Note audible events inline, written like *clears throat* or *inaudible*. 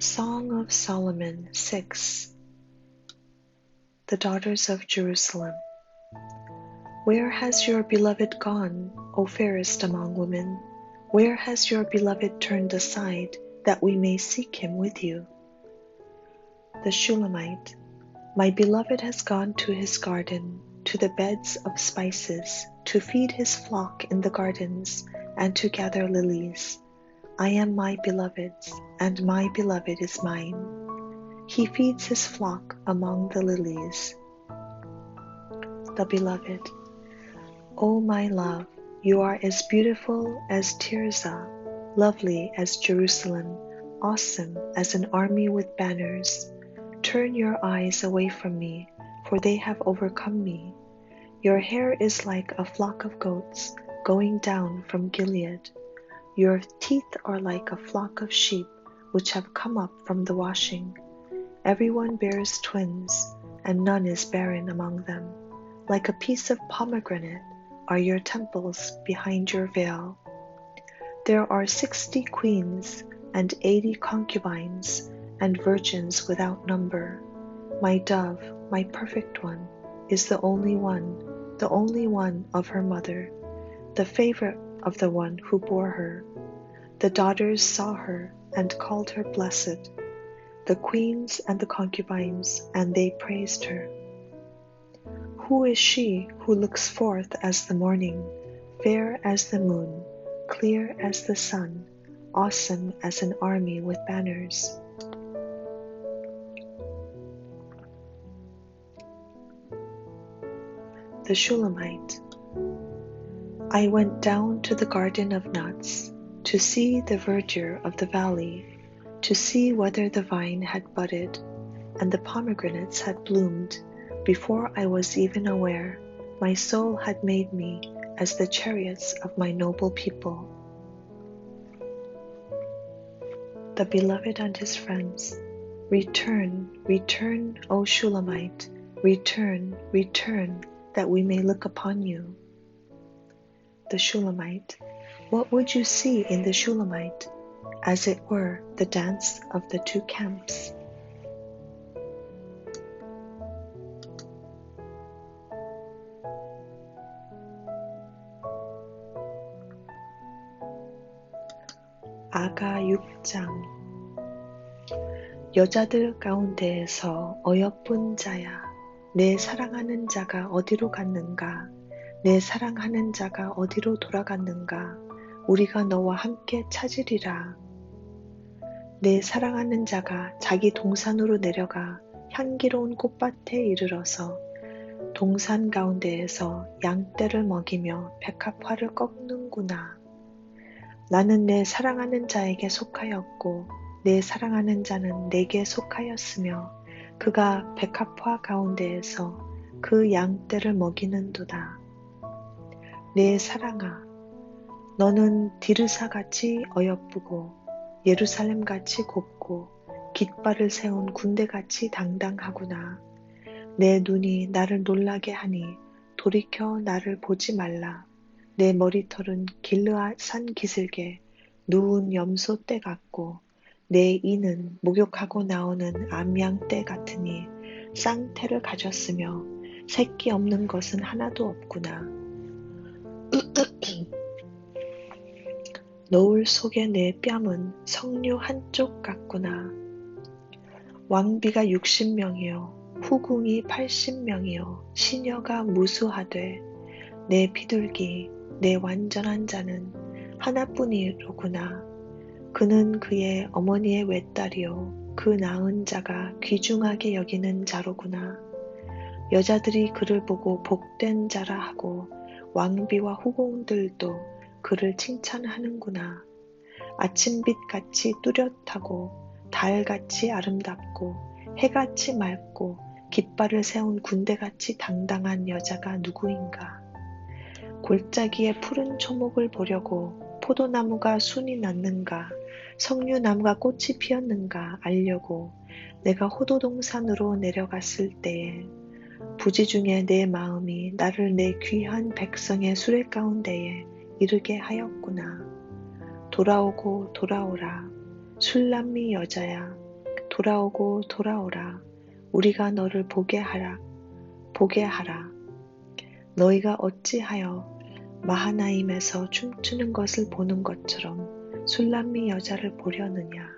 Song of Solomon 6 The Daughters of Jerusalem. Where has your beloved gone, O fairest among women? Where has your beloved turned aside, that we may seek him with you? The Shulamite. My beloved has gone to his garden, to the beds of spices, to feed his flock in the gardens, and to gather lilies. I am my beloved's, and my beloved is mine. He feeds his flock among the lilies. The beloved. O my love, you are as beautiful as Tirzah, lovely as Jerusalem, awesome as an army with banners. Turn your eyes away from me, for they have overcome me. Your hair is like a flock of goats going down from Gilead. Your teeth are like a flock of sheep which have come up from the washing. Everyone bears twins, and none is barren among them. Like a piece of pomegranate are your temples behind your veil. There are sixty queens and eighty concubines and virgins without number. My dove, my perfect one, is the only one, the only one of her mother, the favorite of the one who bore her. The daughters saw her and called her blessed, the queens and the concubines, and they praised her. Who is she who looks forth as the morning, fair as the moon, clear as the sun, awesome as an army with banners? The Shulamite. I went down to the garden of nuts to see the verdure of the valley, to see whether the vine had budded and the pomegranates had bloomed. Before I was even aware, my soul had made me as the chariots of my noble people. The beloved and his friends, return, return, O Shulamite, return, return, that we may look upon you. The Shulamite. What would you see in the Shulamite? As it were, the dance of the two camps. 아가 6장 여자들 가운데에서 어여쁜 자야 내 사랑하는 자가 어디로 갔는가 내 사랑하는 자가 어디로 돌아갔는가 우리가 너와 함께 찾으리라. 내 사랑하는 자가 자기 동산으로 내려가 향기로운 꽃밭에 이르러서 동산 가운데에서 양떼를 먹이며 백합화를 꺾는구나. 나는 내 사랑하는 자에게 속하였고 내 사랑하는 자는 내게 속하였으며 그가 백합화 가운데에서 그 양떼를 먹이는도다. 내 사랑아, 너는 디르사같이 어여쁘고 예루살렘같이 곱고 깃발을 세운 군대같이 당당하구나. 내 눈이 나를 놀라게 하니 돌이켜 나를 보지 말라. 내 머리털은 길르앗 산 기슭에 누운 염소 떼 같고 내 이는 목욕하고 나오는 암양 떼 같으니 쌍태를 가졌으며 새끼 없는 것은 하나도 없구나. *clears throat* 노을 속의 내 뺨은 석류 한쪽 같구나. 왕비가 60명이요, 후궁이 80명이요, 시녀가 무수하되, 내 비둘기, 내 완전한 자는 하나뿐이로구나. 그는 그의 어머니의 외딸이요, 그 낳은 자가 귀중하게 여기는 자로구나. 여자들이 그를 보고 복된 자라 하고, 왕비와 후궁들도 그를 칭찬하는구나. 아침빛 같이 뚜렷하고 달같이 아름답고 해같이 맑고 깃발을 세운 군대같이 당당한 여자가 누구인가. 골짜기에 푸른 초목을 보려고 포도나무가 순이 났는가, 석류나무가 꽃이 피었는가 알려고 내가 호도동산으로 내려갔을 때에 부지 중에 내 마음이 나를 내 귀한 백성의 수레 가운데에 이르게 하였구나. 돌아오고 돌아오라. 술람미 여자야, 돌아오고 돌아오라. 우리가 너를 보게 하라. 보게 하라. 너희가 어찌하여 마하나임에서 춤추는 것을 보는 것처럼 술람미 여자를 보려느냐.